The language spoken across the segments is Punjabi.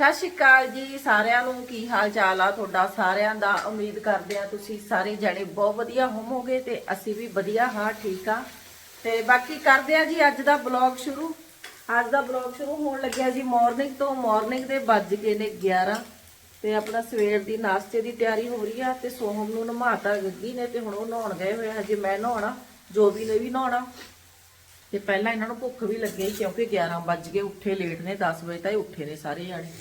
ਸਤਿ ਸ਼੍ਰੀ ਅਕਾਲ ਜੀ ਸਾਰਿਆਂ ਨੂੰ। ਕੀ ਹਾਲ ਚਾਲ ਆ ਤੁਹਾਡਾ? ਸਾਰਿਆਂ ਦਾ ਉਮੀਦ ਕਰਦੇ ਆ ਤੁਸੀਂ ਸਾਰੇ ਜਣੇ ਬਹੁਤ ਵਧੀਆ ਹੋਵੋਗੇ ਤੇ ਅਸੀਂ ਵੀ ਵਧੀਆ, ਹਾਂ, ਠੀਕ ਆ। ਤੇ ਬਾਕੀ ਕਰਦੇ ਆ ਜੀ ਅੱਜ ਦਾ ਬਲੌਗ ਸ਼ੁਰੂ। ਅੱਜ ਦਾ ਬਲੌਗ ਸ਼ੁਰੂ ਹੋਣ ਲੱਗਿਆ ਜੀ ਮਾਰਨਿੰਗ ਤੋਂ। ਮਾਰਨਿੰਗ ਦੇ ਵੱਜ ਗਏ ਨੇ 11 ਤੇ ਆਪਣਾ ਸਵੇਰ ਦੀ ਨਾਸ਼ਤੇ ਦੀ ਤਿਆਰੀ ਹੋ ਰਹੀ ਆ ਤੇ ਸੋਹਮ ਨੂੰ ਨਮਾਤਾ ਗੱਗੀ ਨੇ ਤੇ ਹੁਣ ਉਹ ਨਹਾਉਣ ਗਏ ਹੋਏ ਆ। ਹਜੇ ਮੈਂ ਨਹਾਉਣਾ ਜੋ ਵੀ ਨੇ ਵੀ ਨਹਾਉਣਾ। ਤੇ ਪਹਿਲਾਂ ਇਹਨਾਂ ਨੂੰ ਭੁੱਖ ਵੀ ਲੱਗੇ ਕਿਉਂਕਿ 11 ਵੱਜ ਗਏ, ਉੱਠੇ ਲੇਟ ਨੇ 10 ਵਜੇ ਤਾਈ ਉੱਠੇ ਨੇ ਸਾਰੇ ਜਾਣੇ।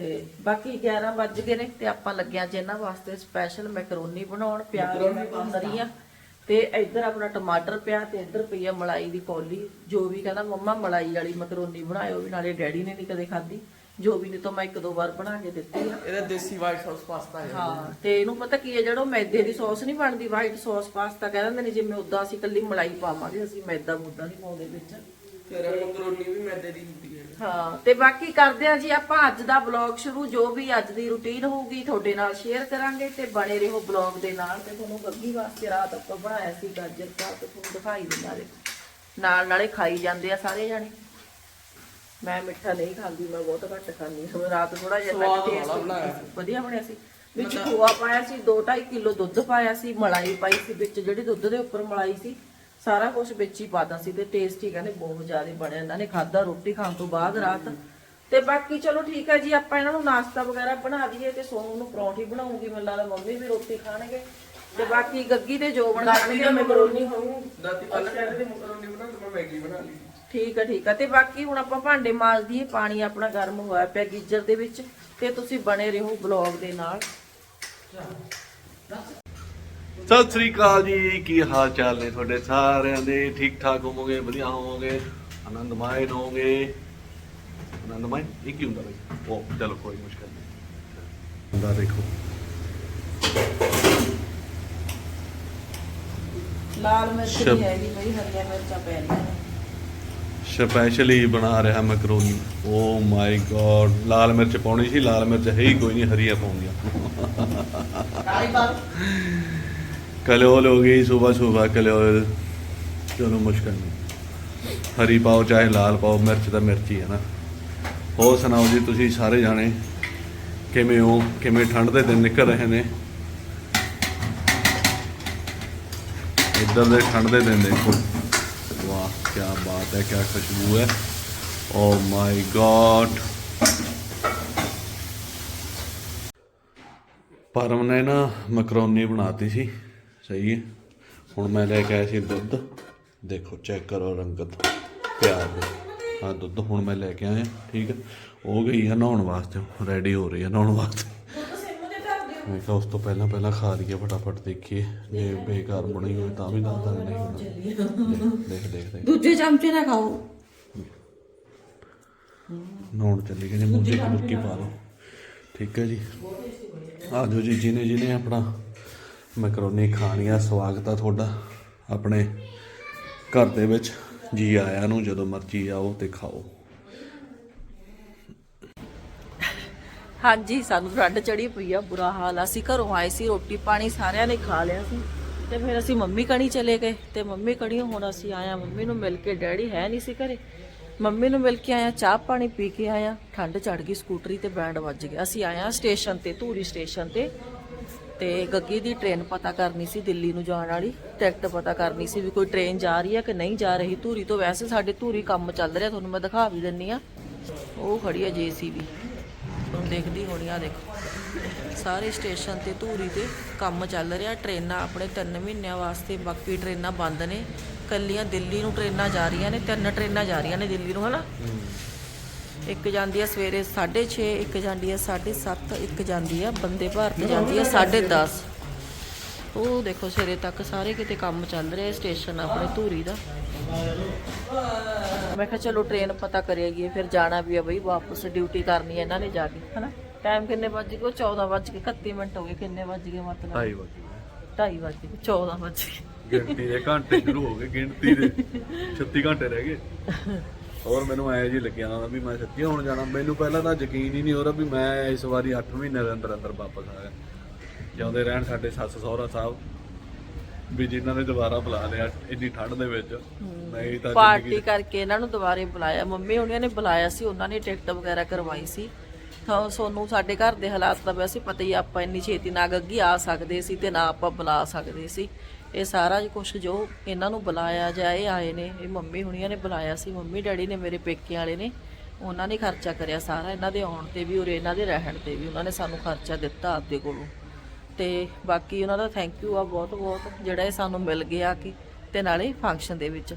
ਤੇ ਬਾਕੀ 11 ਵੱਜ ਗਏ ਨੇ ਤੇ ਆਪਾਂ ਲੱਗਿਆ ਜੀ ਇਹਨਾਂ ਵਾਸਤੇ ਸਪੈਸ਼ਲ ਮੈਕਰੋਨੀ ਬਣਾਉਣ ਪਿਆਜ਼ ਵੀ ਬਣ ਰਹੀ ਆ ਤੇ ਇੱਧਰ ਆਪਣਾ ਟਮਾਟਰ ਪਿਆ ਤੇ ਇੱਧਰ ਪਈ ਆ ਮਲਾਈ ਦੀ ਕੌਲੀ। ਜੋ ਵੀ ਕਹਿੰਦਾ ਮੰਮਾ ਮਲਾਈ ਵਾਲੀ ਮੈਕਰੋਨੀ ਬਣਾਇਓ ਵੀ ਨਾਲੇ ਡੈਡੀ ਨੇ ਨਹੀਂ ਕਦੇ ਖਾਧੀ। ਜੋ ਵੀ ਨੇ ਤਾਂ ਮੈਂ ਇੱਕ ਦੋ ਵਾਰ ਬਣਾ ਕੇ ਦਿੱਤੀ ਆ। ਇਹਦਾ ਦੇਸੀ ਵਾਈਟ ਸੌਸ ਪਾਸਤਾ ਹੈ। ਹਾਂ ਤੇ ਇਹਨੂੰ ਪਤਾ ਕੀ ਹੈ ਜਿਹੜਾ ਮੈਦੇ ਦੀ ਸੌਸ ਨਹੀਂ ਬਣਦੀ ਵਾਈਟ ਸੌਸ ਪਾਸਤਾ ਕਹਿ ਦਿੰਦੇ ਨੇ ਜਿਵੇਂ ਉਦਾਂ ਅਸੀਂ ਕੱਲੀ ਮਲਾਈ ਪਾਵਾਂਗੇ ਅਸੀਂ ਮੈਦਾ ਮੁੱਦਾ ਨਹੀਂ ਪਾਉਂਦੇ ਵਿੱਚ। ਤੇਰਾ ਮਕਰੋਨੀ ਵੀ ਮੈਦੇ ਦੀ ਹੁੰਦੀ ਹੈ ਹਾਂ ਤੇ ਬਾਕੀ ਕਰਦੇ ਆ ਜੀ ਆਪਾਂ ਅੱਜ ਦਾ ਬਲੌਗ ਸ਼ੁਰੂ ਜੋ ਵੀ ਅੱਜ ਦੀ ਰੁਟੀਨ ਹੋਊਗੀ ਤੁਹਾਡੇ ਨਾਲ ਸ਼ੇਅਰ ਕਰਾਂਗੇ ਤੇ ਬਣੇ ਰਹੋ ਬਲੌਗ ਦੇ ਨਾਲ। ਤੇ ਤੁਹਾਨੂੰ ਗੱਗੀ ਵਾਸਤੇ ਰਾਤ ਆਪਾਂ ਬਣਾਇਆ ਸੀ ਗਾਜਰ ਦਾ ਤੇ ਤੁਹਾਨੂੰ ਦਿਖਾਈ ਦਿੰਦਾ ਦੇ ਨਾਲ ਨਾਲੇ ਖਾਈ ਜਾਂਦੇ ਆ ਸਾਰੇ ਜਾਣੇ। ਮੈਂ ਮਿੱਠਾ ਨਹੀਂ ਖਾਂਦੀ ਮੈਂ ਬਹੁਤ ਘੱਟ ਖਾਂਦੀ ਹਾਂ। ਰਾਤ ਥੋੜਾ ਜਿਹਾ। ਵਧੀਆ ਬਣਿਆ ਸੀ। ਵਿੱਚ ਖੋਆ ਪਾਇਆ ਸੀ 2.5 ਕਿਲੋ ਦੁੱਧ ਪਾਇਆ ਸੀ ਮਲਾਈ ਪਾਈ ਸੀ ਵਿੱਚ ਜਿਹੜੀ ਦੁੱਧ ਦੇ ਉੱਪਰ ਮਲਾਈ ਸੀ ਸਾਰਾ ਕੁਝ ਵਿੱਚ ਹੀ ਪਾਤਾ ਸੀ ਤੇ ਟੇਸਟ ਹੀ ਕਹਿੰਦੇ ਬਹੁਤ ਜ਼ਿਆਦਾ ਬਣਿਆ ਇਹਨਾਂ ਨੇ ਖਾਦਾ ਰੋਟੀ ਖਾਣ ਤੋਂ ਬਾਅਦ ਰਾਤ। ਤੇ ਬਾਕੀ ਚਲੋ ਠੀਕ ਹੈ ਜੀ ਆਪਾਂ ਇਹਨਾਂ ਨੂੰ ਨਾਸ਼ਤਾ ਵਗੈਰਾ ਬਣਾ ਦਈਏ ਤੇ ਸੋਨੂੰ ਨੂੰ ਪਰੌਂਠੀ ਬਣਾਉਂਗੀ ਮੈਨੂੰ ਲੱਗਦਾ ਮੰਮੀ ਵੀ ਰੋਟੀ ਖਾਣਗੇ। ਤੇ ਬਾਕੀ ਗੱਗੀ ਤੇ ਜੋ ਬਣਾਉਣਗੇ ਮੈਕਰੋਨੀ ਹੋਊ ਕਹਿੰਦੇ ਮਕਰੋਨੀ ਬਣਾ ਤੇ ਮੈਂ ਮੈਗੀ ਬਣਾ ਲਈ। ਠੀਕ ਆ ਠੀਕ ਆ ਤੇ ਬਾਕੀ ਹੁਣ ਆਪਾਂ ਭਾਂਡੇ ਮਾਜ ਦਈਏ ਪਾਣੀ ਆਪਣਾ ਗਰਮ ਹੋਇਆ ਪਿਆ ਗੀਜ਼ਰ ਦੇ ਵਿੱਚ। ਤੇ ਤੁਸੀਂ ਬਣੇ ਰਹੋ ਬਲੌਗ ਦੇ ਨਾਲ। ਸਤਿ ਸ੍ਰੀ ਅਕਾਲ ਜੀ ਕੀ ਹਾਲ ਚਾਲ ਨੇ ਤੁਹਾਡੇ ਸਾਰਿਆਂ ਦੇ? ਠੀਕ ਠਾਕ ਹੋਵੋਗੇ? ਵਧੀਆ ਹੋਵੋਗੇ? ਆਨੰਦਮਈ ਹੋਵੋਗੇ ਆਨੰਦਮਈ? ਇਹ ਕੀ ਹੁੰਦਾ ਬਈ? ਉਹ ਚਲੋ ਕੋਈ ਮੁਸ਼ਕਲ ਨਹੀਂ। ਹੁੰਦਾ ਦੇਖੋ। ਲਾਲ ਮਿਰਚ ਸ਼ਬ- ਵੀ ਹੈਗੀ ਬਈ ਹਰੀਆਂ ਮਿਰਚਾਂ ਪੈ ਰਹੀਆਂ ਨੇ। ਸਪੈਸ਼ਲੀ ਬਣਾ ਰਿਹਾ ਮੈਕਰੋਨੀ। ਓ ਮਾਈ ਗॉड ਲਾਲ ਮਿਰਚ ਪਾਉਣੀ ਸੀ ਲਾਲ ਮਿਰਚ ਹੈ ਹੀ ਕੋਈ ਨਹੀਂ ਹਰੀਆਂ ਪਾਉਂਦੀਆਂ। ਕਾਲੀ ਬਾਲ ਕਲਿਓਲ ਹੋ ਗਈ ਸਵੇਰ ਸਵੇਰ ਕਲਿਓਲ ਚਲੋ ਮੁਸ਼ਕਲ ਨਹੀਂ। ਹਰੀ ਪਾਓ ਚਾਹੇ ਲਾਲ ਪਾਓ, ਮਿਰਚ ਤਾਂ ਮਿਰਚ ਹੀ ਹੈ ਨਾ। ਹੋਰ ਸੁਣਾਓ ਜੀ, ਤੁਸੀਂ ਸਾਰੇ ਜਾਣੇ ਕਿਵੇਂ ਹੋ? ਕਿਵੇਂ ਠੰਡ ਦੇ ਦਿਨ ਨਿਕਲ ਰਹੇ ਨੇ? ਇੱਧਰ ਦੇ ਠੰਡ ਦੇ ਦਿਨ ਦੇਖੋ। ਵਾਹ ਕੀ ਬਾਤ ਹੈ ਕੀ ਖੁਸ਼ਬੂ ਹੈ। ਓ ਮਾਈ ਗॉड ਪਰਮ ਨੇ ਨਾ ਮਕਰੋਨੀ ਬਣਾਤੀ ਸੀ। ਸਹੀ ਹੈ। ਹੁਣ ਮੈਂ ਲੈ ਕੇ ਆਇਆ ਸੀ ਦੁੱਧ। ਦੇਖੋ ਚੈੱਕ ਕਰੋ ਰੰਗਤ ਪਿਆਰ ਦੀ। ਹਾਂ ਦੁੱਧ ਹੁਣ ਮੈਂ ਲੈ ਕੇ ਆਇਆ ਠੀਕ ਹੈ। ਉਹ ਗਈ ਹੈ ਨਹਾਉਣ ਵਾਸਤੇ ਰੈਡੀ ਹੋ ਰਹੀ ਹੈ ਨਹਾਉਣ ਵਾਸਤੇ। ਮੈਂ ਕਿਹਾ ਉਸ ਤੋਂ ਪਹਿਲਾਂ ਪਹਿਲਾਂ ਖਾ ਲਈਏ ਫਟਾਫਟ ਦੇਖੀਏ। ਜੇ ਬੇਕਾਰ ਬਣੀ ਹੋਵੇ ਤਾਂ ਵੀ ਦੱਸ ਦਾਂਗੇ ਨਹੀਂ ਹੋਣਾ। ਦੇਖ ਦੇਖ ਦੇਖ। ਦੂਜੇ ਚਮਚੇ ਨਾਲ ਖਾਓ। ਨਹਾਉਣ ਚੱਲੀ ਗਏ ਨੇ ਮੂੰਹ ਮੁੱਕੀ ਪਾ ਲਓ। ਠੀਕ ਹੈ ਜੀ। ਆ ਜਾਓ ਜੀ ਜਿਹਨੇ ਜਿਹਨੇ ਆਪਣਾ ਮੈਕਰੋਨੀ ਖਾਣੀ ਸਵਾਗਤ ਆ ਤੁਹਾਡਾ। ਆਪਣੇ ਘਰ ਦੇ ਵਿੱਚ ਜੀ ਆਇਆਂ ਨੂੰ ਜਦੋਂ ਮਰਜ਼ੀ ਆਓ ਤੇ ਖਾਓ। ਹਾਂਜੀ, ਸਾਨੂੰ ਠੰਡ ਚੜੀ ਪਈ ਆ, ਬੁਰਾ ਹਾਲ ਅਸੀਂ ਘਰੋਂ ਆਏ ਸੀ, ਰੋਟੀ ਪਾਣੀ ਸਾਰਿਆਂ ਨੇ ਖਾ ਲਿਆ ਸੀ। ਤੇ ਫਿਰ ਅਸੀਂ ਮੰਮੀ ਕਣੀ ਚਲੇ ਗਏ। ਤੇ ਮੰਮੀ ਕਣੀ ਹੁਣ ਅਸੀਂ ਆਇਆ, ਮੰਮੀ ਨੂੰ ਮਿਲ ਕੇ ਡੈਡੀ ਹੈ ਨਹੀਂ ਸੀ ਘਰੇ। ਮੰਮੀ ਨੂੰ ਮਿਲ ਕੇ ਆਇਆ, ਚਾਹ ਪਾਣੀ ਪੀ ਕੇ ਆਇਆ। ਠੰਡ ਚੜ ਗਈ, ਸਕੂਟਰੀ ਤੇ ਬੈਂਡ ਵੱਜ ਗਿਆ। ਅਸੀਂ ਆਇਆ ਸਟੇਸ਼ਨ ਤੇ, ਧੂਰੀ ਸਟੇਸ਼ਨ ਤੇ। ਤੇ ਗੱਗੀ ਦੀ ਟ੍ਰੇਨ ਪਤਾ ਕਰਨੀ ਸੀ ਦਿੱਲੀ ਨੂੰ ਜਾਣ ਵਾਲੀ ਟਿਕਟ ਪਤਾ ਕਰਨੀ ਸੀ ਵੀ ਕੋਈ ਟ੍ਰੇਨ ਜਾ ਰਹੀ ਹੈ ਕਿ ਨਹੀਂ ਜਾ ਰਹੀ। ਧੂਰੀ ਤੋਂ ਵੈਸੇ ਸਾਡੇ ਧੂਰੀ ਕੰਮ ਚੱਲ ਰਿਹਾ, ਤੁਹਾਨੂੰ ਮੈਂ ਦਿਖਾ ਵੀ ਦਿੰਨੀ ਆ। ਉਹ ਖੜੀ ਹੈ ਜੀਸੀਬੀ। ਤੁਹਾਨੂੰ ਦੇਖਦੀ ਹੋਣੀ ਆ, ਦੇਖੋ। ਸਾਰੇ ਸਟੇਸ਼ਨ ਤੇ ਧੂਰੀ ਤੇ ਕੰਮ ਚੱਲ ਰਿਹਾ ਟ੍ਰੇਨਾਂ ਆਪਣੇ 3 ਮਹੀਨਿਆਂ ਵਾਸਤੇ ਬਾਕੀ ਟ੍ਰੇਨਾਂ ਬੰਦ ਨੇ। ਕੱਲੀਆਂ ਦਿੱਲੀ ਨੂੰ ਟ੍ਰੇਨਾਂ ਜਾ ਰਹੀਆਂ ਨੇ, ਤਿੰਨ ਟ੍ਰੇਨਾਂ ਜਾ ਰਹੀਆਂ ਨੇ ਦਿੱਲੀ ਨੂੰ, ਹਨਾ? ਇੱਕ ਜਾਂਦੀ ਆ ਸਵੇਰੇ 6:30 ਇੱਕ ਜਾਂਦੀ ਆ 7:30 ਇੱਕ ਜਾਂਦੀ ਆ ਬੰਦੇ ਭਾਰਤ ਜਾਂਦੀ ਆ 10:30 ਉਹ ਦੇਖੋ ਸਵੇਰੇ ਤੱਕ ਸਾਰੇ ਕਿਤੇ ਕੰਮ ਚੱਲ ਰਿਹਾ ਸਟੇਸ਼ਨ ਆਪਣੇ ਧੂਰੀ ਦਾ। ਮੈਂ ਕਿਹਾ ਚਲੋ ਟ੍ਰੇਨ ਪਤਾ ਕਰਿਆਗੀ ਫਿਰ ਜਾਣਾ ਵੀ ਆ ਬਈ ਵਾਪਸ ਡਿਊਟੀ ਕਰਨੀ ਹੈ ਇਹਨਾਂ ਨੇ ਜਾ ਕੇ ਹਨਾ? ਟਾਈਮ ਕਿੰਨੇ ਵੱਜ ਗਏ? ਉਹ 14 ਵੱਜ ਕੇ 31 ਮਿੰਟ ਹੋ ਗਏ ਕਿੰਨੇ ਵੱਜ ਗਏ ਮਤਲਬ? ਢਾਈ ਵਜੇ 2:30 ਵੱਜ ਗਏ 14 ਵੱਜ ਗਏ। ਗਿਣਤੀ ਦੇ ਘੰਟੇ ਸ਼ੁਰੂ ਹੋ ਗਏ ਗਿਣਤੀ ਦੇ। 36 ਘੰਟੇ ਰਹਿ ਗਏ। ਹੋਰ ਮੈਨੂੰ ਐ ਜੀ ਲੱਗਿਆ ਨਾ ਵੀ ਮੈਂ ਸੱਚੀ ਹੁਣ ਜਾਣਾ। ਮੈਨੂੰ ਪਹਿਲਾਂ ਤਾਂ ਯਕੀਨ ਹੀ ਨਹੀਂ ਹੋ ਰਿਹਾ ਵੀ ਮੈਂ ਇਸ ਵਾਰੀ 8 ਮਹੀਨੇ ਦੇ ਅੰਦਰ ਅੰਦਰ ਵਾਪਸ ਆ ਗਿਆ। ਜਿਉਂਦੇ ਰਹਿਣ ਸਾਡੇ ਸੱਸ ਸਹੁਰਾ ਸਾਹਿਬ ਵੀ ਜਿਨ੍ਹਾਂ ਨੇ ਦੁਬਾਰਾ ਬੁਲਾ ਲਿਆ ਇੰਨੀ ਠੰਡ ਦੇ ਵਿੱਚ। ਨਹੀਂ ਤਾਂ ਪਾਰਟੀ ਕਰਕੇ ਇਹਨਾਂ ਨੂੰ ਦੁਬਾਰੇ ਬੁਲਾਇਆ। ਮੰਮੀ ਉਹਨਾਂ ਨੇ ਬੁਲਾਇਆ ਸੀ ਉਹਨਾਂ ਨੇ ਟਿਕਟ ਵਗੈਰਾ ਕਰਵਾਈ ਸੀ। ਤਾਂ ਸੋਨੂੰ ਸਾਡੇ ਘਰ ਦੇ ਹਾਲਾਤ ਦਾ ਵੈਸੇ ਪਤਾ ਹੀ ਆਪਾਂ ਇੰਨੀ ਛੇਤੀ ਨਾ ਗੱਗੀ ਆ ਸਕਦੇ ਸੀ ਤੇ ਨਾ ਆਪਾਂ ਬੁਲਾ ਸਕਦੇ ਸੀ। ਇਹ ਸਾਰਾ ਕੁਝ ਜੋ ਇਹਨਾਂ ਨੂੰ ਬੁਲਾਇਆ ਜਾਏ ਆਏ ਨੇ, ਇਹ ਮੰਮੀ ਹੁਣੀਆਂ ਨੇ ਬੁਲਾਇਆ ਸੀ, ਮੰਮੀ ਡੈਡੀ ਨੇ ਮੇਰੇ ਪੇਕੇ ਵਾਲੇ ਨੇ, ਉਹਨਾਂ ਨੇ ਖਰਚਾ ਕਰਿਆ ਸਾਰਾ, ਇਹਨਾਂ ਦੇ ਆਉਣ ਤੇ ਵੀ ਔਰ ਇਹਨਾਂ ਦੇ ਰਹਿਣ ਤੇ ਵੀ ਉਹਨਾਂ ਨੇ ਸਾਨੂੰ ਖਰਚਾ ਦਿੱਤਾ ਆਪਦੇ ਕੋਲੋਂ। ਤੇ ਬਾਕੀ ਉਹਨਾਂ ਦਾ ਥੈਂਕ ਯੂ ਆ ਬਹੁਤ ਬਹੁਤ, ਜਿਹੜਾ ਇਹ ਸਾਨੂੰ ਮਿਲ ਗਿਆ ਕਿ ਤੇ ਨਾਲੇ ਫੰਕਸ਼ਨ ਦੇ ਵਿੱਚ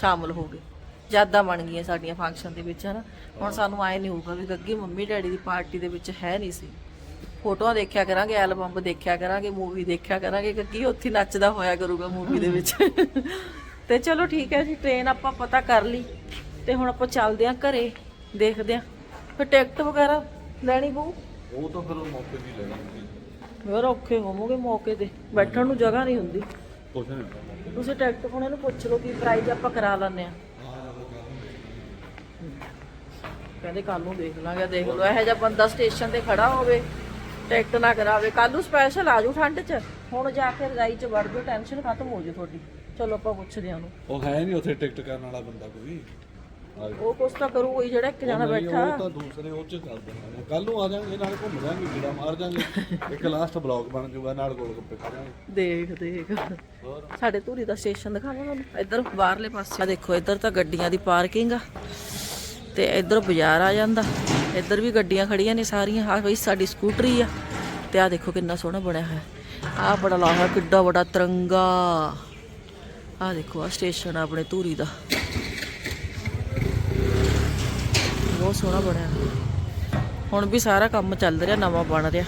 ਸ਼ਾਮਲ ਹੋ ਗਏ। ਯਾਦਾਂ ਬਣ ਗਈਆਂ ਸਾਡੀਆਂ ਫੰਕਸ਼ਨ ਦੇ ਵਿੱਚ, ਹਨਾ। ਹੁਣ ਸਾਨੂੰ ਆਏ ਨਹੀਂ ਹੋਊਗਾ ਵੀ ਗੱਗੀ ਮੰਮੀ ਡੈਡੀ ਦੀ ਪਾਰਟੀ ਦੇ ਵਿੱਚ ਹੈ ਨਹੀਂ ਸੀ। ਫੋਟੋਆਂ ਦੇਖਿਆ ਕਰਾਂਗੇ ਐਲਬਮ ਦੇਖਿਆ ਕਰਾਂਗੇ ਮੂਵੀ ਦੇਖਿਆ ਕਰਾਂਗੇ ਗੱਗੀ ਉੱਥੇ ਹੀ ਨੱਚਦਾ ਹੋਇਆ ਕਰੂਗਾ ਮੂਵੀ ਦੇ ਵਿੱਚ। ਤੇ ਚਲੋ ਠੀਕ ਹੈ ਜੀ ਟ੍ਰੇਨ ਆਪਾਂ ਪਤਾ ਕਰ ਲਈ। ਤੇ ਹੁਣ ਆਪਾਂ ਚੱਲਦੇ ਆਂ ਘਰੇ ਦੇਖਦੇ ਆਂ ਫਿਰ ਟਿਕਟ ਵਗੈਰਾ ਲੈਣੀ ਪਊ? ਉਹ ਤਾਂ ਫਿਰ ਮੌਕੇ ਦੀ ਲੈ ਲਾਂਗੇ ਯਾਰ ਔਖੇ ਹੋਵੋਗੇ ਮੌਕੇ ਤੇ ਬੈਠਣ ਨੂੰ ਜਗ੍ਹਾ ਨਹੀਂ ਹੁੰਦੀ। ਕੁਛ ਨਹੀਂ ਤੁਸੀਂ ਟਿਕਟ ਕੋਣੇ ਨੂੰ ਪੁੱਛ ਲਓ ਕੀ ਪ੍ਰਾਈਸ ਆਪਾਂ ਕਰਾ ਲੈਂਦੇ ਆ ਕਹਿੰਦੇ ਕੱਲ ਨੂੰ ਦੇਖ ਲਾਂਗੇ ਦੇਖ ਲਓ ਇਹੋ ਜਿਹਾ ਬੰਦਾ ਸਟੇਸ਼ਨ ਤੇ ਖੜਾ ਹੋਵੇ। ਟਿਕਟ ਨਾ ਕਰਾਵੇ। ਕੱਲ ਨੂੰ ਸਪੈਸ਼ਲ ਆ ਜਾਊ ਠੰਡ 'ਚ। ਹੁਣ ਜਾ ਕੇ ਰਜਾਈ 'ਚ ਵੜ ਜਾਓ ਟੈਨਸ਼ਨ ਖਤਮ ਹੋ ਜਾਊ ਤੁਹਾਡੀ। ਚਲੋ ਆਪਾਂ ਪੁੱਛਦੇ ਆਂ ਉਹਨੂੰ। ਉਹ ਹੈ ਨਹੀਂ ਉੱਥੇ ਟਿਕਟ ਕਰਨ ਵਾਲਾ ਬੰਦਾ ਕੋਈ। ਉਹ ਕੁਛ ਤਾਂ ਕਰੂ ਕੋਈ ਜਿਹੜਾ ਇੱਕ ਜਣਾ ਬੈਠਾ। ਉਹ ਤਾਂ ਦੂਸਰੇ ਉਹ ਚ ਕਰ ਦਿੰਦੇ। ਕੱਲ ਨੂੰ ਆ ਜਾਾਂਗੇ ਨਾਲ ਘੁੰਮ ਜਾਾਂਗੇ ਜਿਹੜਾ ਮਾਰ ਜਾਾਂਗੇ ਇੱਕ ਲਾਸਟ ਬਲੌਗ ਬਣ ਜਾਊਗਾ ਨਾਲ ਗੋਲ ਗੱਪੇ ਖਾਵਾਂਗੇ ਦੇਖ ਦੇਖ। ਹੋਰ? ਸਾਡੇ ਧੂਰੀ ਦਾ ਸਟੇਸ਼ਨ ਦਿਖਾਵਾਂ ਤੁਹਾਨੂੰ। ਇੱਧਰ ਬਾਹਰਲੇ ਪਾਸੇ। ਆ ਦੇਖੋ ਇੱਧਰ ਤਾਂ ਗੱਡੀਆਂ ਦੀ ਪਾਰਕਿੰਗ ਆ। ਤੇ ਇੱਧਰ ਬਾਜ਼ਾਰ ਆ ਜਾਂਦਾ। ਇੱਧਰ ਵੀ ਗੱਡੀਆਂ ਖੜੀਆਂ ਨੇ ਸਾਰੀਆਂ। ਆਹ ਬਈ ਸਾਡੀ ਸਕੂਟਰੀ ਆ। ਤੇ ਆ ਦੇਖੋ ਕਿੰਨਾ ਸੋਹਣਾ ਬਣਿਆ ਹੋਇਆ। ਆ ਬੜਾ ਲਾਹਾ ਕਿੱਡਾ ਬੜਾ ਤਿਰੰਗਾ। ਆ ਦੇਖੋ ਆ ਸਟੇਸ਼ਨ ਆ ਆਪਣੇ ਧੂਰੀ ਦਾ। ਬਹੁਤ ਸੋਹਣਾ ਬਣਿਆ। ਹੁਣ ਵੀ ਸਾਰਾ ਕੰਮ ਚੱਲ ਰਿਹਾ, ਨਵਾਂ ਬਣ ਰਿਹਾ।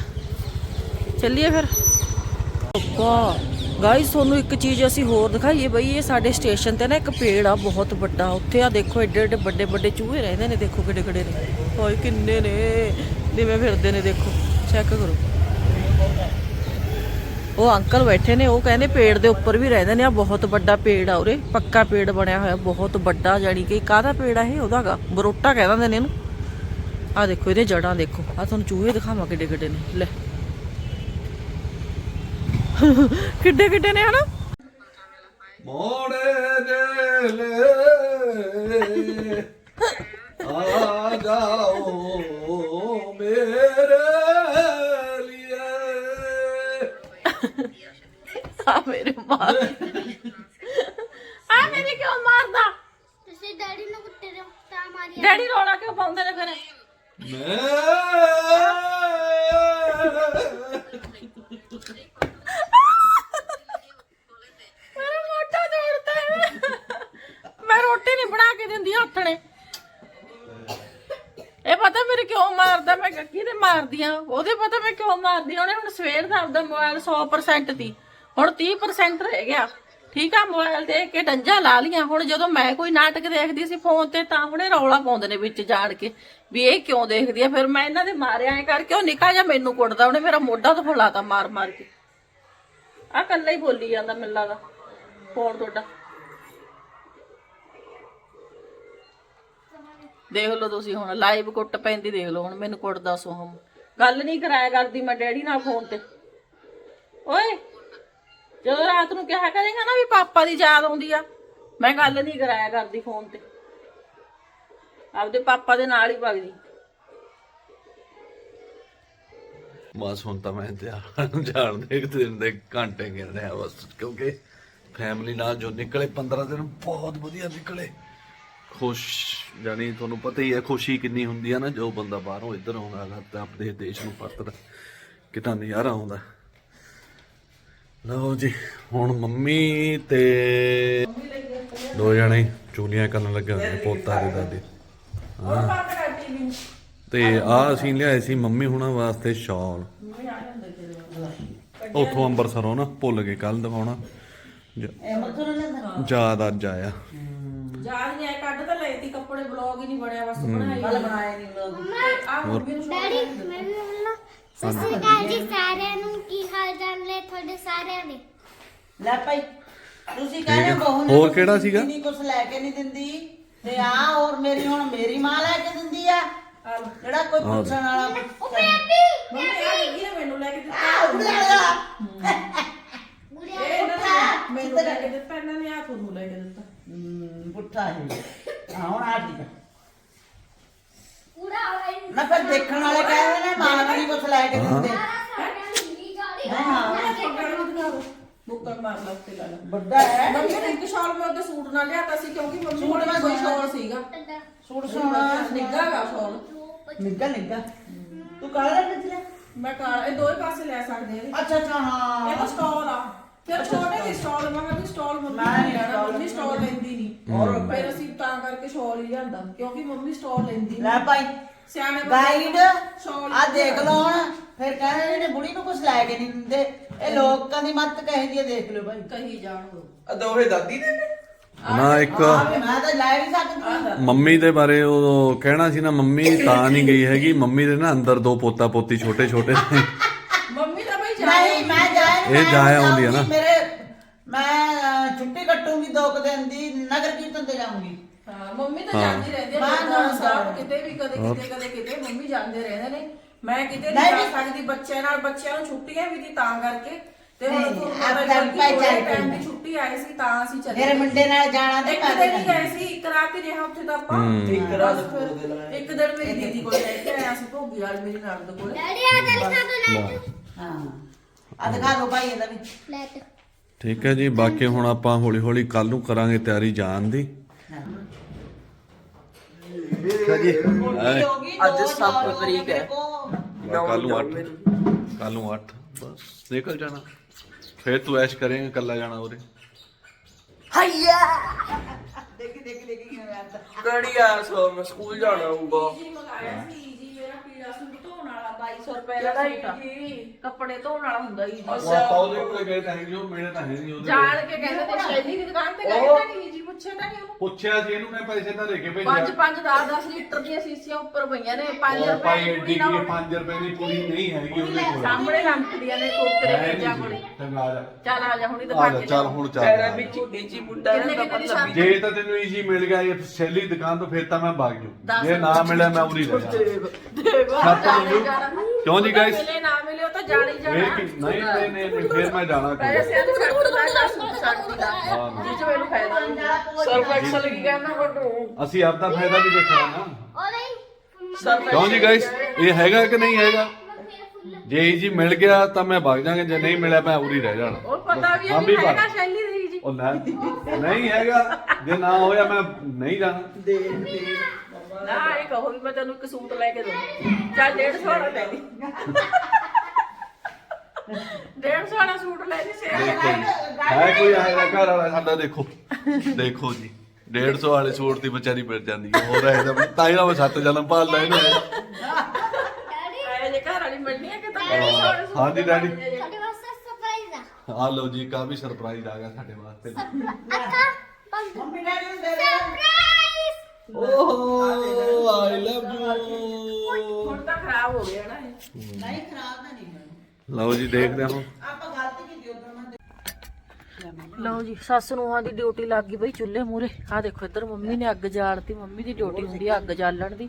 ਚੱਲੀਏ ਫਿਰ। ਅੱਪਾ ਗਾਇਸ ਤੁਹਾਨੂੰ ਇੱਕ ਚੀਜ਼ ਅਸੀਂ ਹੋਰ ਦਿਖਾਈਏ ਬਈ, ਇਹ ਸਾਡੇ ਸਟੇਸ਼ਨ ਤੇ ਨਾ ਇੱਕ ਪੇੜ ਆ, ਬਹੁਤ ਵੱਡਾ। ਉੱਥੇ ਆ ਦੇਖੋ, ਏਡੇ ਏਡੇ ਵੱਡੇ ਵੱਡੇ ਚੂਹੇ ਰਹਿੰਦੇ ਨੇ, ਦੇਖੋ ਕਿੱਡੇ ਕਿੱਡੇ ਨੇ। ਹੋਏ ਕਿੰਨੇ ਨੇ। ਜਿਵੇਂ ਫਿਰਦੇ ਨੇ, ਦੇਖੋ। ਚੈੱਕ ਕਰੋ। ਉਹ ਅੰਕਲ ਬੈਠੇ ਨੇ, ਉਹ ਕਹਿੰਦੇ ਪੇੜ ਦੇ ਉੱਪਰ ਵੀ ਰਹਿੰਦੇ ਨੇ, ਆ ਬਹੁਤ ਵੱਡਾ ਪੇੜ ਆ ਉਰੇ। ਪੱਕਾ ਪੇੜ ਬਣਿਆ ਹੋਇਆ, ਬਹੁਤ ਵੱਡਾ ਜਾਨੀ ਕਿ ਕਾਹਦਾ ਪੇੜ ਆ ਇਹ? ਉਹਦਾਗਾ ਬਰੋਟਾ ਕਹਿ ਦਿੰਦੇ ਨੇ ਇਹਨੂੰ। ਆ ਦੇਖੋ, ਇਹਦੇ ਜੜਾਂ ਦੇਖੋ। ਆ ਤੁਹਾਨੂੰ ਚੂਹੇ ਦਿਖਾਵਾਂ ਕਿੱਡੇ ਕਿੱਡੇ ਨੇ। ਲੈ। ਕਿੱਡੇ ਕਿੱਡੇ ਨੇ ਹਨਾ ਮੋੜੇ ਦੇ ਆ ਜਾਓ ਮੇਰੇ ਲਈ ਆ ਮੇਰੇ ਮਾਰ ਆ ਮੇਰੇ ਕਿਉਂ ਮਾਰਦਾ ਤੁਸੀਂ ਡੈਡੀ ਨੂੰ ਕੁੱਤੇ ਦੇ ਤਾਂ ਮਾਰੀ ਡੈਡੀ ਰੋਲਾ ਕਿਉਂ ਪਾਉਂਦੇ ਨੇ ਫਿਰ ਮੈਂ ਮੇਰਾ ਮੋਟਾ ਤੋੜਦਾ ਹੈ। ਮੈਂ ਰੋਟੀ ਕੇ ਦਿੰਦੀ ਹੱਥਣੇ ਇਹ ਪਤਾ ਮੇਰੇ ਕਿਉਂ ਮਾਰਦਾ? ਮੈਂ ਗੱਗੀ ਮਾਰਦੀ ਆ ਉਹਦੇ ਪਤਾ ਮੈਂ ਕਿਉਂ ਮਾਰਦੀ? ਉਹਨੇ ਹੁਣ ਸਵੇਰ ਦਾ ਆਪਦਾ ਮੋਬਾਈਲ 100% ਤੀ। ਹੁਣ 30% ਰਹਿ ਗਿਆ। ਠੀਕ ਆ, ਮੋਬਾਈਲ ਦੇਖ ਕੇ ਡੰਜਾ ਲਾ ਲੀਆਂ ਹੁਣ ਜਦੋਂ ਮੈਂ ਕੋਈ ਨਾਟਕ ਦੇਖਦੀ ਸੀ ਫੋਨ ਤੇ, ਤਾਂ ਹੁਣੇ ਰੌਲਾ ਪਾਉਂਦੇ ਨੇ ਵਿੱਚ ਜਾਣ ਕੇ ਵੀ ਇਹ ਕਿਉਂ ਦੇਖਦੀ ਆ? ਫਿਰ ਮੈਂ ਇਹਨਾਂ ਦੇ ਮਾਰਿਆ ਐ ਕਰਕੇ ਉਹ ਨਿਕਾ ਜਾਂ ਮੈਨੂੰ ਕੁੱਟਦਾ। ਉਹਨੇ ਮੇਰਾ ਮੋਢਾ ਤੋਂ ਫੁਲਾਤਾ ਮਾਰ ਮਾਰ ਕੇ। ਆ ਕੱਲਾ ਹੀ ਬੋਲੀ ਜਾਂਦਾ ਮੈਨੂੰ ਦਾ ਫੋਨ ਤੁਹਾਡਾ? ਦੇਖ ਲਓ ਤੁਸੀਂ ਹੁਣ ਲਾਈਵ ਕੁੱਟ ਪੈਂਦੀ ਦੇਖ ਲਓ ਹੁਣ, ਮੈਨੂੰ ਕੁੱਟਦਾ ਸੋਹਮ। ਗੱਲ ਨਹੀਂ ਕਰਾਇਆ ਕਰਦੀ ਮੈਂ ਡੈਡੀ ਨਾਲ ਫੋਨ ਤੇ। ਓਏ, ਜਦੋਂ ਰਾਤ ਨੂੰ ਕਿਹਾ ਕਰੇਗਾ ਨਾ ਵੀ ਪਾਪਾ ਦੀ ਯਾਦ ਆਉਂਦੀ ਆ, ਮੈਂ ਗੱਲ ਨਹੀਂ ਕਰਾਇਆ ਕਰਦੀ ਫੋਨ ਤੇ। ਆਪਦੇ ਪਾਪਾ ਦੇ ਨਾਲ ਹੀ ਭਗਦੀ ਬਸ ਹੁਣ ਤਾਂ ਮੈਂ ਇੰਤਜ਼ਾਰ ਜਾਣ ਦੇ ਇੱਕ ਦਿਨ ਦੇ ਘੰਟੇ ਗਿਣਨੇ ਆ ਬਸ, ਕਿਉਂਕਿ ਫੈਮਿਲੀ ਨਾਲ ਜੋ ਨਿਕਲੇ 15 ਦਿਨ ਬਹੁਤ ਵਧੀਆ ਨਿਕਲੇ। ਖੁਸ਼ ਜਾਨੀ ਤੁਹਾਨੂੰ ਪਤਾ ਹੀ ਹੈ ਖੁਸ਼ੀ ਕਿੰਨੀ ਹੁੰਦੀ ਆ ਨਾ ਜੋ ਬੰਦਾ ਬਾਹਰੋਂ ਇੱਧਰ ਆਉਂਦਾ ਗਾ ਤਾਂ ਆਪਣੇ ਦੇਸ਼ ਨੂੰ ਪਰਤਦਾ ਕਿਤਾ ਨਜ਼ਾਰਾ ਆਉਂਦਾ। ਲਓ ਜੀ ਹੁਣ ਮੰਮੀ ਤੇ ਦੋ ਜਣੇ ਚੂਲੀਆਂ ਕਰਨ ਲੱਗੇ ਹੋਏ ਪੋਤਾ ਤੇ ਦਾਦੀ। ਤੇ ਆ ਅਸੀਂ ਲਿਆਏ ਸੀ ਮੰਮੀ ਹੁਣਾਂ ਵਾਸਤੇ ਸ਼ਾਲ। ਉਥੋਂ ਅੰਬਰਸਰੋਂ ਨਾ ਭੁੱਲ ਗਏ ਕੱਲ ਦਿਖਾਉਣਾ ਜ਼ਿਆਦਾ ਅੱਜ ਆਇਆ। ਨਹੀਂ ਆਇਆ ਕੱਢ ਤਾਂ ਲਏ ਤੀ ਕੱਪੜੇ ਬਲੌਗ ਹੀ ਨਹੀਂ ਬਣਿਆ ਬਸ ਬਣਾਈ ਕੱਲ ਬਣਾਇਆ ਨਹੀਂ ਬਲੌਗ ਆ ਮੰਮੀ ਨੂੰ ਡੈਡੀ ਮੈਂ ਵੀ ਬੋਲਣਾ ਸਤਿ ਸ਼੍ਰੀ ਅਕਾਲ ਜੀ ਸਾਰਿਆਂ ਨੂੰ। ਕੀ ਹਾਲ ਚਾਲ ਨੇ ਤੁਹਾਡੇ ਸਾਰਿਆਂ ਦੇ? ਲੈ ਭਾਈ ਤੁਸੀਂ ਕਹਿੰਦੇ ਬਹੂ ਨੇ ਹੋਰ ਕੁਛ ਕਿਹੜਾ ਸੀਗਾ? ਨਹੀਂ ਕੁਝ ਲੈ ਕੇ ਨਹੀਂ ਦਿੰਦੀ। ਤੇ ਆ ਹੋਰ ਮੇਰੀ ਹੁਣ ਮੇਰੀ ਮਾਂ ਲੈ ਕੇ ਦਿੰਦੀ ਆ। ਜਿਹੜਾ ਕੋਈ ਪੁੱਛਣ ਵਾਲਾ ਮੰਮੀ ਆ ਲੱਗੀ ਨਾ ਮੈਨੂੰ ਲੈ ਕੇ ਦਿੱਤਾ। ਗੁੜੀਆ ਇਹ ਨੇ ਮੈਨੂੰ ਲੈ ਕੇ ਦਿੱਤਾ ਇਹਨਾਂ ਨੇ ਆ ਤੁਹਾਨੂੰ ਲੈ ਕੇ ਦਿੱਤਾ। ਪੁੱਠਾ ਹੈ ਹਾਂ ਹੁਣ ਆ ਠੀਕ ਆ ਪੂਰਾ ਨਾ ਫਿਰ ਦੇਖਣ ਵਾਲੇ ਕਹਿੰਦੇ ਨੇ ਮਾਂ ਨੂੰ ਨਹੀਂ ਕੁਛ ਲੈ ਕੇ ਦਿੰਦੇ ਬੁੱਕਰ ਮਾਰ ਲਾ ਉੱਤੇ ਲਾ ਲਾ ਵੱਡਾ ਹੈ ਮੰਮੀ ਨੇ ਇੱਕ ਸ਼ਾਲ ਮੈਂ ਉਹਦੇ ਸੂਟ ਨਾਲ ਲਿਆਤਾ ਸੀ ਕਿਉਂਕਿ ਮੰਮੀ ਸੂਟ ਕੋਲ ਮੈਂ ਕੋਈ ਸੋਹਣਾ- ਸ਼ਾਲ ਸੀਗਾ ਸੂਟ ਸੋਹਣਾ ਨਿੱਗਾ ਗਾ ਸ਼ਾਲ ਨਿੱਗਾ ਨਿੱਗਾ ਤੂੰ ਕਾਲਾ ਰੰਗ ਚ ਮੈਂ ਕਾ ਇਹ ਦੋਵੇਂ ਪਾਸੇ ਲੈ ਸਕਦੇ ਆ ਅੱਛਾ ਅੱਛਾ ਇਹ ਤਾਂ ਹਾਂ ਸਟਾਲ ਆ ਫਿਰ ਛੋਟੇ ਜਿਹੇ ਸਟਾਲ ਮੈਂ ਕਿਹਾ ਵੀ ਸਟਾਲ ਮੰਮੀ ਮੈਂ ਨਹੀਂ ਨਹੀਂ ਲੈਣਾ stall ਮੰਮੀ ਸਟਾਲ ਲੈਂਦੀ ਨਹੀਂ ਔਰ ਫਿਰ ਅਸੀਂ ਤਾਂ ਕਰਕੇ ਸ਼ਾਲ ਹੀ ਲਿਆਂਦਾ ਕਿਉਂਕਿ ਮੰਮੀ ਸਟਾਲ ਲੈਂਦੀ ਲੈ ਨਹੀਂ ਭਾਈ ਸਿਆਣੇ ਬੰਦੇ ਗਾਈਡ shawl ਆ ਦੇਖ ਲਓ ਹੁਣ ਫਿਰ ਕਹਿੰਦੇ ਨੇ ਬੁੜੀ ਨੂੰ ਕੁਛ ਲੈ ਕੇ ਨਹੀਂ ਦਿੰਦੇ ਇਹ ਲੋਕਾਂ ਦੀ ਮੱਤ ਕਹੇ ਦੀ ਹੈ, ਦੇਖ ਲਓ ਭਾਈ। ਕਹੀ ਜਾਣ ਦੋ। ਆ ਦੋਹੇ ਦਾਦੀ ਦੇ ਨੇ ਨਾ ਇੱਕ ਆਹ ਵੀ ਮੈਂ ਤਾਂ ਲੈ ਵੀ ਸਕਦੀ ਮੰਮੀ ਦੇ ਬਾਰੇ ਉਹ ਕਹਿਣਾ ਸੀ ਨਾ ਮੰਮੀ ਤਾਂ ਨਹੀਂ ਗਈ ਹੈਗੀ ਮੰਮੀ ਦੇ ਨਾ ਅੰਦਰ ਦੋ ਪੋਤਾ ਪੋਤੀ ਛੋਟੇ ਛੋਟੇ ਇਹ ਮੈਂ ਜਾਇਆ ਤਾਂ ਆਉਂਦੀ ਆ ਨਾ। ਮੇਰੇ ਮੈਂ ਛੁੱਟੀ ਕੱਟੂੰਗੀ ਦੋ ਕੁ ਦਿਨ ਦੀ ਨਗਰ ਕੀਰਤਨ ਤੇ ਜਾਊਂਗੀ। ਹਾਂ ਮੰਮੀ ਤਾਂ। ਜਾਂਦੀ ਰਹਿੰਦੀ ਹੈ ਬਾਹਰ ਜਾਣਾ ਸਾਹਿਬ। ਕਿਤੇ ਵੀ ਕਦੇ ਕਿਤੇ ਕਦੇ ਕਿਤੇ ਮੰਮੀ ਜਾਂਦੇ ਰਹਿੰਦੇ ਨੇ। ਮੈਂ ਕਿਤੇ ਨਹੀਂ ਨਹੀਂ ਜਾ ਵੀ- ਸਕਦੀ ਬੱਚਿਆਂ ਨਾਲ ਬੱਚਿਆਂ ਨੂੰ ਛੁੱਟੀਆਂ ਵੀ ਦੀ ਤਾਂ ਕਰਕੇ। ਤੇ ਹੁਣ ਨਹੀਂ, ਤੁਹਾਨੂੰ ਪਤਾ ਤਾਂ ਜਦ ਭਾਈ ਕਿ ਚੱਲ ਟਾਈਮ ਪਈ। ਦੀ ਛੁੱਟੀ ਆਈ ਸੀ ਤਾਂ ਅਸੀਂ ਚੱਲੇ ਮੇਰੇ ਮੁੰਡੇ ਨਾਲ ਜਾਣਾ ਤੇ ਇੱਕ ਦਿਨ ਹੀ ਤਾਂ ਗਏ ਸੀ ਇੱਕ ਰਾਤ ਹੀ ਰਿਹਾ ਉੱਥੇ ਤਾਂ ਆਪਾਂ। ਇੱਕ ਰਾਤ ਬਸ ਫਿਰ ਦੋ ਦਿਨ। ਇੱਕ ਦਿਨ ਮੇਰੀ ਦੀਦੀ ਕੋਲ ਰਹਿ ਕੇ ਆਇਆ ਸੀ ਭੋਗੀ ਵਾਲ ਮੇਰੀ ਨਣਦ ਕੋਲ। ਡੈਡੀ ਆ ਜਾ ਲਿਖਾ ਦੋ ਲੈ ਹਾਂ। ਆ ਦਿਖਾ ਦੋ ਭਾਈ ਇਹਦਾ ਵੀ। ਲੈ ਤੂੰ ਠੀਕ ਹੈ ਜੀ ਬਾਕੀ ਹੁਣ ਆਪਾਂ ਹੌਲੀ ਹੌਲੀ ਕੱਲ ਨੂੰ ਕਰਾਂਗੇ ਤਿਆਰੀ ਜਾਣ ਦੀ। ਠੀਕ ਹੈ ਜੀ। ਹੋਗੀ ਹੋਗੀ ਅੱਜ ਦੋ ਸੱਤ ਸਾਲ ਹੋ ਗਏ ਤਰੀਕ ਹੈ। ਮੇਰੇ ਕੋ। ਕੱਲ। ਨੂੰ 8 ਕੱਲ ਨੂੰ 8 ਬਸ ਨਿਕਲ ਜਾਣਾ। ਫਿਰ ਤੂੰ ਐਸ਼ ਕਰੇਂਗਾ ਕੱਲਾ ਜਾਣਾ ਉਰੇ। ਦੇਖੀ ਦੇਖੀ ਦੇਖੀ ਕਿਵੇਂ ਆਉਂਦਾ। ਗੜੀ ਆ? ਸੋ ਮੈਂ ਸਕੂਲ ਜਾਣਾ ਹੋਊਗਾ। ਜੀ ਮੰਗਾਇਆ ਸੀ ਜੀ ਮੇਰਾ ਧੋਣ ਵਾਲਾ 2200 ਰੁਪਏ ਦਾ ਸੂਟ ਆ। ਕੱਪੜੇ ਧੋਣ ਵਾਲਾ ਹੁੰਦਾ ਜੀ ਉਹਦੇ ਕੋਲੇ ਗਏ ਤਾਂ ਹੈਗੀ ਉਹ ਮੇਰੇ ਤਾਂ ਹੈ ਨਹੀਂ ਉਹਦੇ ਜਾਣ ਕੇ ਕਹਿੰਦੇ ਤੇ ਸ਼ੈਲੀ ਦੀ ਦੁਕਾਨ ਤੇ ਗਏ ਤਾਂ ਨਹੀਂ ਜੀ ਪੁੱਛਿਆ ਤਾਂ ਨਹੀਂ ਉਹਨੂੰ। ਪੁੱਛਿਆ ਸੀ ਇਹਨੂੰ ਮੈਂ ਪੈਸੇ ਤਾਂ ਦੇ ਕੇ ਪੰਜ ਭੇਜਿਆ। ਪੰਜ 10 10 ਲੀਟਰ ਦੀਆਂ ਸੀਸੀਆਂ ਉੱਪਰ ਪਈਆਂ ਨੇ 5 ਉਹ ਭਾਈ ਰੁਪਏ ਐਡੀ ਦੀ ਕੁੜੀ ਕੀ ਨਾਲ 5 ਰੁਪਏ ਦੀ ਪੂਰੀ ਨਹੀਂ ਹੈਗੀ ਉਹਦੇ ਕੋਲ। ਸਾਹਮਣੇ ਲੰਕਦੀਆਂ ਨੇ ਕੁਰਕਰੇ ਹੈ ਬੀਜਾਂ ਨਹੀਂ ਕੋਲੇ। ਸੀ। ਚੰਗਾ ਆ ਜਾ। ਚੱਲ ਆ ਜਾ ਹੁਣੀ ਆ ਦਿਖਾ ਜਾ ਕੇ ਚੱਲ ਹੁਣ ਪੈਰਾਂ ਚੱਲ ਵਿੱਚ ਨੀਚੀ ਮੁੰਡਾ ਕਿੰਨੇ ਰਹਿੰਦਾ ਕਿੰਨੇ ਦੀ ਪਤਲਾ ਸ਼ਾਮ ਜੇ ਤਾਂ ਤੈਨੂੰ ਈਜੀ ਮਿਲ ਗਿਆ ਇਹ ਸੈਲੀ ਦੁਕਾਨ ਤੋਂ ਫਿਰ ਤਾਂ ਮੈਂ ਭਾਗ ਜੂ ਦਸ ਜੇ ਨਾ ਮਿਲਿਆ ਮੈਂ ਉਰੀ ਰਹਿ ਜਾ ਦੇਖੋ ਸੱਤ ਜਾਣਾ। ਕਿਉਂ ਜੀ guys? ਮਿਲੇ ਨਾ ਮਿਲੇ ਉਹ ਤਾਂ ਜਾਣ ਹੀ ਜਾਣਾ। ਇਹ ਕਿ ਨਹੀਂ ਨਹੀਂ ਨਹੀਂ ਨਹੀਂ, ਫਿਰ ਮੈਂ ਜਾਣਾ ਕੋਈ ਪੈਸੇ ਤੇ ਛੱਡ ਦਾ। ਹਾਂ। ਜਿਸ ਵੇਲੇ ਫਾਇਦਾ ਹੋਊਗਾ ਸਰਫ ਐਕਸਲ ਕੀ ਕਹਿਣਾ ਕੋਟੂ ਅਸੀਂ ਆਪਦਾ ਫਾਇਦਾ ਵੀ ਦੇਖਣਾ ਨਾ। ਉਹ ਨਹੀਂ ਸਰਫ ਕਿਉਂ ਜੀ ਗਾਇਸ ਇਹ ਹੈਗਾ ਕਿ ਨਹੀਂ ਹੈਗਾ? ਜੇ ਈਜੀ ਮਿਲ ਗਿਆ ਤਾਂ ਮੈਂ ਭਾਗ ਜਾਾਂਗਾ ਜੇ ਨਹੀਂ ਮਿਲਿਆ ਮੈਂ ਉਰੀ ਰਹਿ ਜਾਣਾ। ਉਹ ਪਤਾ ਵੀ ਹੈ ਭਾਗ। ਹੈਗਾ ਸ਼ੈਲੀ ਦੀ ਜੀ। ਉਹ ਨਾ ਨਹੀਂ ਹੈਗਾ। ਜੇ ਨਾ ਹੋਇਆ ਮੈਂ ਨਹੀਂ ਜਾਣਾ। ਨਾ ਇਹ ਕਹੋ ਵੀ ਮੈਂ ਤੈਨੂੰ ਇੱਕ ਸੂਟ ਲੈ ਕੇ ਦਊਂ। ਚੱਲ 150 ਵਾਲਾ ਲੈ ਲਈ। 150 ਵਾਲਾ ਸੂਟ ਲੈ ਲਈ ਸੇਲ ਦੇਖੋ ਜੀ ਹੈ ਕੋਈ ਆਇਆ ਘਰ ਵਾਲਾ ਸਾਡਾ ਦੇਖੋ। ਦੇਖੋ ਜੀ 150 ਵਾਲੇ ਸੂਟ ਦੀ ਵਿਚਾਰੀ ਮਿਲ ਜਾਂਦੀ ਹੈ ਹੋਰ ਇਹਦਾ ਤਾਂ ਹੀ ਨਾ ਮੈਂ ਸੱਤ ਜਨਮ ਪਾਲਦਾ ਇਹਨੂੰ ਆਏ। ਜੇ ਘਰ ਵਾਲੀ ਮਿਲਣੀ ਹੈ ਕਿ ਤਾਂ 150 ਵਾਲੇ ਸੂਟ ਹਾਂਜੀ ਡੈਡੀ। ਤੁਹਾਡੇ ਵਾਸਤੇ ਸਰਪ੍ਰਾਈਜ਼ ਆ। ਆ ਲਓ ਜੀ ਕਾ ਵੀ ਸਰਪ੍ਰਾਈਜ਼ ਆ ਗਿਆ ਸਾਡੇ ਵਾਸਤੇ। ਦੇ ਦੇ ਸਰਪ੍ਰਾਈਜ਼ ਓਹ ਆਈ ਲਵ ਯੂ ਹੁਣ ਤਾਂ ਖਰਾਬ ਹੋ ਗਿਆ ਨਾ ਇਹ। ਨਹੀਂ ਖਰਾਬ ਤਾਂ ਨਹੀਂ ਹੋਇਆ। ਲਓ ਜੀ ਦੇਖਦੇ ਹਾਂ ਹੁਣ। ਆਪਾਂ ਗਲਤੀ ਕੀਤੀ ਉਦੋਂ ਮੈਂ ਲਓ ਜੀ ਸੱਸ ਨੂੰਹਾਂ ਦੀ ਡਿਊਟੀ ਲੱਗ ਗਈ ਬਈ ਚੁੱਲ੍ਹੇ ਮੂਰੇ ਆ ਦੇਖੋ ਇੱਧਰ ਮੰਮੀ ਨੇ ਅੱਗ ਜਾਲਤੀ ਮੰਮੀ ਦੀ ਡਿਊਟੀ ਹੁੰਦੀ ਆ ਅੱਗ ਜਾਲਣ ਦੀ।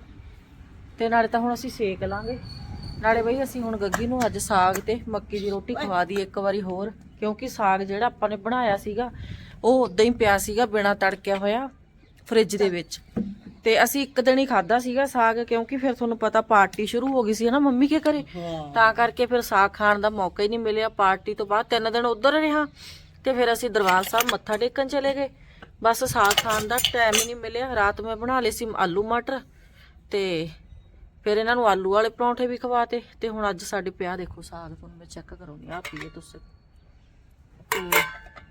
ਤੇ ਨਾਲੇ ਤਾਂ ਹੁਣ ਅਸੀਂ ਸੇਕ ਲਾਂਗੇ। ਨਾਲੇ ਬਈ ਅਸੀਂ ਹੁਣ ਗੱਗੀ ਨੂੰ ਅੱਜ ਸਾਗ ਤੇ ਮੱਕੀ ਦੀ ਰੋਟੀ ਖਵਾ ਦੀ ਇੱਕ ਵਾਰੀ ਹੋਰ ਕਿਉਂਕਿ ਸਾਗ ਜਿਹੜਾ ਆਪਾਂ ਨੇ ਬਣਾਇਆ ਸੀਗਾ ਉਹ ਉਦਾਂ ਹੀ ਪਿਆ ਸੀਗਾ ਬਿਨਾ ਤੜਕਿਆ ਹੋਇਆ ਫ੍ਰਿਜ ਦੇ ਵਿੱਚ। ਤੇ ਅਸੀਂ ਇੱਕ ਦਿਨ ਹੀ ਖਾਦਾ ਸੀਗਾ ਸਾਗ ਕਿਉਂਕਿ ਫਿਰ ਤੁਹਾਨੂੰ ਪਤਾ ਪਾਰਟੀ ਸ਼ੁਰੂ ਹੋ ਗਈ ਸੀ ਨਾ ਮੰਮੀ ਕੇ ਘਰੇ? ਤਾਂ ਕਰਕੇ ਫਿਰ ਸਾਗ ਖਾਣ ਦਾ ਮੌਕਾ ਹੀ ਨਹੀਂ ਮਿਲਿਆ। ਪਾਰਟੀ ਤੋਂ ਬਾਅਦ ਤਿੰਨ ਦਿਨ ਉਧਰ ਰਿਹਾ ਤੇ ਫਿਰ ਅਸੀਂ ਦਰਬਾਰ ਸਾਹਿਬ ਮੱਥਾ ਟੇਕਣ ਚਲੇ ਗਏ। ਬਸ ਸਾਗ ਖਾਣ ਦਾ ਟਾਈਮ ਹੀ ਨਹੀਂ ਮਿਲਿਆ। ਰਾਤ ਮੈਂ ਬਣਾ ਲਏ ਸੀ ਆਲੂ ਮਟਰ ਤੇ ਫਿਰ ਇਹਨਾਂ ਨੂੰ ਆਲੂ ਵਾਲੇ ਪਰੌਂਠੇ ਵੀ ਖਵਾਤੇ ਤੇ ਹੁਣ ਅੱਜ ਸਾਡੇ ਪਿਆ ਦੇਖੋ ਸਾਗ। ਤੁਹਾਨੂੰ ਮੈਂ ਚੈੱਕ ਕਰਾਉਣੀ ਆ ਪੀਏ ਤੁਸੀਂ। ਤੇ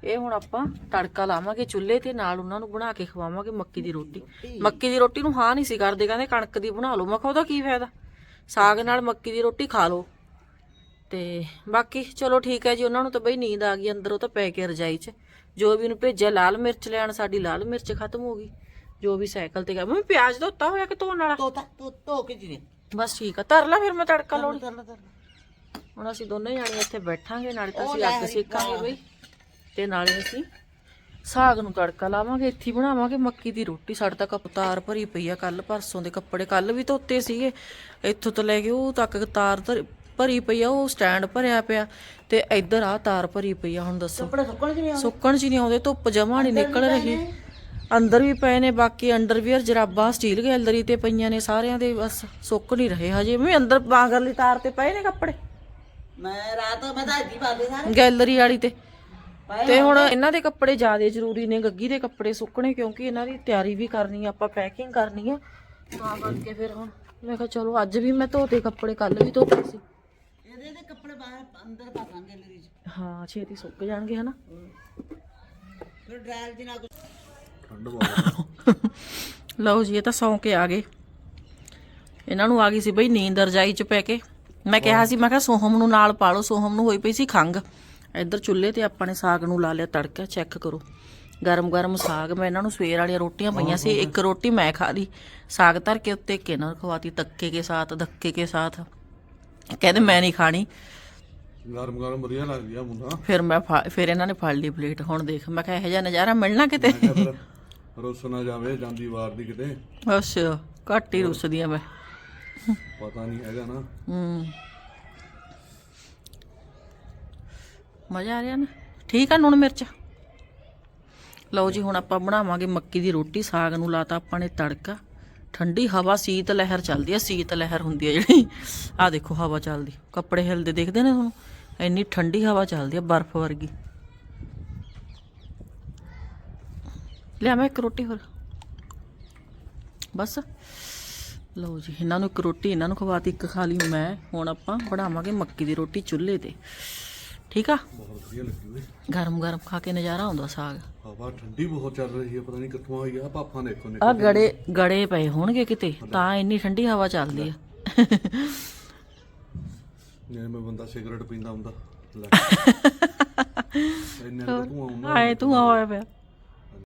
ਇਹ ਹੁਣ ਆਪਾਂ ਤੜਕਾ ਲਾਵਾਂਗੇ ਚੁੱਲ੍ਹੇ ਤੇ ਨਾਲ ਉਹਨਾਂ ਨੂੰ ਬਣਾ ਕੇ ਖਵਾਵਾਂਗੇ ਮੱਕੀ ਦੀ ਰੋਟੀ। ਮੱਕੀ ਦੀ ਰੋਟੀ ਨੂੰ ਹਾਂ ਨਹੀਂ ਸੀ ਕਰਦੇ ਕਹਿੰਦੇ ਕਣਕ ਦੀ ਬਣਾ ਲਓ। ਮੈਂ ਕਿਹਾ ਉਹਦਾ ਕੀ ਫਾਇਦਾ? ਸਾਗ ਨਾਲ ਮੱਕੀ ਦੀ ਰੋਟੀ ਖਾ ਲਓ। ਤੇ ਬਾਕੀ ਚਲੋ ਠੀਕ ਹੈ ਜੀ ਉਹਨਾਂ ਨੂੰ ਤਾਂ ਬਈ ਨੀਂਦ ਆ ਗਈ ਅੰਦਰ ਉਹ ਤਾਂ ਪੈ ਕੇ ਰਜਾਈ 'ਚ। ਜੋ ਵੀ ਉਹਨੂੰ ਭੇਜਿਆ ਲਾਲ ਮਿਰਚ ਲੈਣ ਸਾਡੀ ਲਾਲ ਮਿਰਚ ਖਤਮ ਹੋ ਗਈ। ਜੋ ਵੀ ਸਾਈਕਲ ਤੇ ਗਿਆ। ਮੈਂ ਪਿਆਜ਼ ਧੋਤਾ ਹੋਇਆ ਕਿ ਧੋਣ ਵਾਲਾ? ਤੋਤਾ ਤੋ ਧੋ ਕੇ ਜਿਵੇਂ ਬਸ ਠੀਕ ਆ। ਧਰ ਲਾ ਫਿਰ ਮੈਂ ਤੜਕਾ ਲਾਉਣੀ। ਹੁਣ ਅਸੀਂ ਦੋਨੇ ਜਾਣੇ ਇੱਥੇ ਬੈਠਾਂਗੇ ਨਾਲੇ ਤਾਂ ਅਸੀਂ ਅੱਗ ਸੇਕਾਂਗੇ ਬਈ। ਤੇ ਨਾਲੇ ਅਸੀਂ ਸਾਗ ਨੂੰ ਤੜਕਾ ਲਾਵਾਂਗੇ ਇੱਥੇ ਹੀ ਬਣਾਵਾਂਗੇ ਮੱਕੀ ਦੀ ਰੋਟੀ। ਸਾਡੇ ਤੱਕ ਤਾਰ ਭਰੀ ਪਈ ਆ ਕੱਲ ਪਰਸੋਂ ਦੇ ਕੱਪੜੇ ਕੱਲ ਵੀ ਧੋਤੇ ਸੀਗੇ। ਇੱਥੋਂ ਤੋਂ ਲੈ ਕੇ ਉਹ ਤੱਕ ਤਾਰ ਭਰੀ ਪਈ ਆ ਉਹ ਸਟੈਂਡ ਭਰਿਆ ਪਿਆ। ਤੇ ਇੱਧਰ ਆ ਤਾਰ ਭਰੀ ਪਈ ਆ ਹੁਣ ਦੱਸੋ। ਕੱਪੜੇ ਸੁੱਕਣ ਚ ਨਹੀਂ ਆਉਂਦੇ? ਧੁੱਪ ਜਮਾ ਨਹੀਂ ਨਿਕਲ ਰਹੀ। ਅੰਦਰ ਵੀ ਪਏ ਨੇ ਬਾਕੀ ਅੰਡਰਵੀਅਰ ਜਰਾਬਾਂ ਸਟੀਲ ਗੈਲਰੀ ਤੇ ਪਈਆਂ ਨੇ ਸਾਰਿਆਂ ਦੇ ਬਸ ਸੁੱਕ ਨਹੀਂ ਰਹੇ ਹਜੇ। ਵੀ ਅੰਦਰ ਬਾਂਗਰਲੀ ਤਾਰ ਤੇ ਪਏ ਨੇ ਕੱਪੜੇ। ਮੈਂ ਰਾਤ ਮੈਂ ਤਾਂ ਇੱਦੀ ਪਾ ਲਏ ਸਾਰੇ। ਗੈਲਰੀ ਵਾਲੀ ਤੇ। ਤੇ ਹੁਣ ਇਹਨਾਂ ਦੇ ਕੱਪੜੇ ਜ਼ਿਆਦਾ ਜ਼ਰੂਰੀ ਨੇ ਗੱਗੀ ਦੇ ਕੱਪੜੇ ਸੁੱਕਣੇ ਕਿਉਂਕਿ ਇਹਨਾਂ ਦੀ ਤਿਆਰੀ ਵੀ ਕਰਨੀ ਆ ਆਪਾਂ ਪੈਕਿੰਗ ਕਰਨੀ ਆ। ਤਾਂ ਕਰਕੇ ਫਿਰ ਹੁਣ ਮੈਂ ਕਿਹਾ ਚਲੋ ਅੱਜ ਵੀ ਮੈਂ ਧੋਤੇ ਕੱਪੜੇ ਕੱਲ ਵੀ ਧੋਤੇ ਸੀ। ਇਹਦੇ ਦੇ ਕੱਪੜੇ ਬਾਹਰ ਅੰਦਰ ਪਾ ਦਾਂਗੇ ਗੈਲਰੀ 'ਚ। ਹਾਂ ਛੇਤੀ ਸੁੱਕ ਜਾਣਗੇ ਹਨਾ। ਫਿਰ ਡਰਾਇਲ ਜੀ ਨਾ ਠੰਡ ਬਹੁਤ ਲਓ ਜੀ ਇਹ ਤਾਂ ਸੌਂ ਕੇ ਆ ਗਏ। ਇਹਨਾਂ ਨੂੰ ਆ ਗਈ ਸੀ ਬਈ ਨੀਂਦ ਰਜਾਈ ਚ ਪੈ ਕੇ। ਮੈਂ ਕਿਹਾ ਸੀ ਮੈਂ ਕਿਹਾ ਸੋਹਮ ਨੂੰ ਨਾਲ ਪਾ ਲਓ ਸੋਹਮ ਨੂੰ ਹੋਈ ਪਈ ਸੀ ਖੰਗ ਇੱਧਰ ਚੁੱਲ੍ਹੇ ਤੇ ਆਪਾਂ ਨੇ ਸਾਗ ਨੂੰ ਲਾ ਲਿਆ ਤੜਕਾ ਚੈੱਕ ਕਰੋ। ਗਰਮ ਗਰਮ ਸਾਗ ਮੈਂ ਇਹਨਾਂ ਨੂੰ ਸਵੇਰ ਵਾਲੀਆਂ ਰੋਟੀਆਂ ਪਈਆਂ ਸੀ ਇੱਕ ਰੋਟੀ ਮੈਂ ਖਾ ਲਈ। ਸਾਗ ਧਰ ਕੇ ਉੱਤੇ ਕਿਨਰ ਖਵਾਤੀ ਤੱਕੇ ਕੇ ਸਾਥ ਧੱਕੇ ਕੇ ਸਾਥ। ਕਹਿੰਦੇ ਮੈਂ ਨਹੀਂ ਖਾਣੀ। ਗਰਮ ਗਰਮ ਵਧੀਆ ਲੱਗਦੀ ਆ ਮੁੰਡਾ। ਫਿਰ ਮੈਂ ਫਾ- ਫਿਰ ਇਹਨਾਂ ਨੇ ਫੜ ਲਈ ਪਲੇਟ। ਹੁਣ ਦੇਖ ਮੈਂ ਕਿਹਾ ਇਹੋ ਜਿਹਾ ਨਜ਼ਾਰਾ ਮਿਲਣਾ ਕਿਤੇ? ਰੁੱਸ ਨਾ ਜਾਵੇ ਜਾਂਦੀ ਵਾਰ ਦੀ ਕਿਤੇ। ਅੱਛਾ ਘੱਟ ਹੀ ਰੁੱਸਦੀ ਆ ਮੈਂ। ਪਤਾ ਨਹੀਂ ਹੈਗਾ ਨਾ। ਹੂੰ। ਮਜ਼ਾ ਆ ਰਿਹਾ ਨਾ। ਠੀਕ ਆ ਲੂਣ ਮਿਰਚ? ਲਓ ਜੀ, ਹੁਣ ਆਪਾਂ ਬਣਾਵਾਂਗੇ ਮੱਕੀ ਦੀ ਰੋਟੀ, ਸਾਗ ਨੂੰ ਲਾਤਾ ਆਪਾਂ ਨੇ ਤੜਕਾ। ਠੰਡੀ ਹਵਾ, ਸੀਤ ਲਹਿਰ ਚੱਲਦੀ ਆ, ਸੀਤ ਲਹਿਰ ਹੁੰਦੀ ਆ ਜਿਹੜੀ। ਆ ਦੇਖੋ ਹਵਾ ਚੱਲਦੀ। ਕੱਪੜੇ ਹਿਲਦੇ ਦੇਖਦੇ ਨੇ ਤੁਹਾਨੂੰ? ਇੰਨੀ ਠੰਡੀ ਹਵਾ ਚੱਲਦੀ ਆ, ਬਰਫ਼ ਵਰਗੀ। ਲਿਆ ਮੈਂ ਇੱਕ ਰੋਟੀ ਹੋਰ। ਬਸ। ਲਓ ਜੀ, ਇਹਨਾਂ ਨੂੰ ਇੱਕ ਰੋਟੀ, ਇਹਨਾਂ ਨੂੰ ਖਵਾਤੀ, ਇੱਕ ਖਾ ਲਈ ਮੈਂ। ਹੁਣ ਆਪਾਂ ਬਣਾਵਾਂਗੇ ਮੱਕੀ ਦੀ ਰੋਟੀ ਚੁੱਲ੍ਹੇ ਤੇ। ਠੀਕ ਆ? ਬਹੁਤ ਵਧੀਆ ਲੱਗੀ ਓਏ। ਗਰਮ ਗਰਮ ਖਾ ਕੇ ਨਜ਼ਾਰਾ ਆਉਂਦਾ ਸਾਗ। ਹਵਾ ਠੰਡੀ ਬਹੁਤ ਚੱਲ ਰਹੀ ਹੈ ਪਤਾ ਨਹੀਂ ਕਿੱਥੋਂ ਆਈ ਆ ਪਾਪਾਂ ਦੇਖੋ ਨੇ ਆ ਗੜੇ ਗੜੇ ਪਏ ਹੋਣਗੇ ਕਿਤੇ ਤਾਂ ਇੰਨੀ ਠੰਡੀ ਹਵਾ ਚੱਲਦੀ ਆ। ਜਿਵੇਂ ਮੈਂ ਬੰਦਾ ਸਿਗਰਟ ਪੀਂਦਾ ਹੁੰਦਾ। ਲੈ। ਇੰਨੇ ਨੂੰ ਆਉਂਦਾ ਆਏ ਤੂੰ ਆਇਆ ਪਿਆ।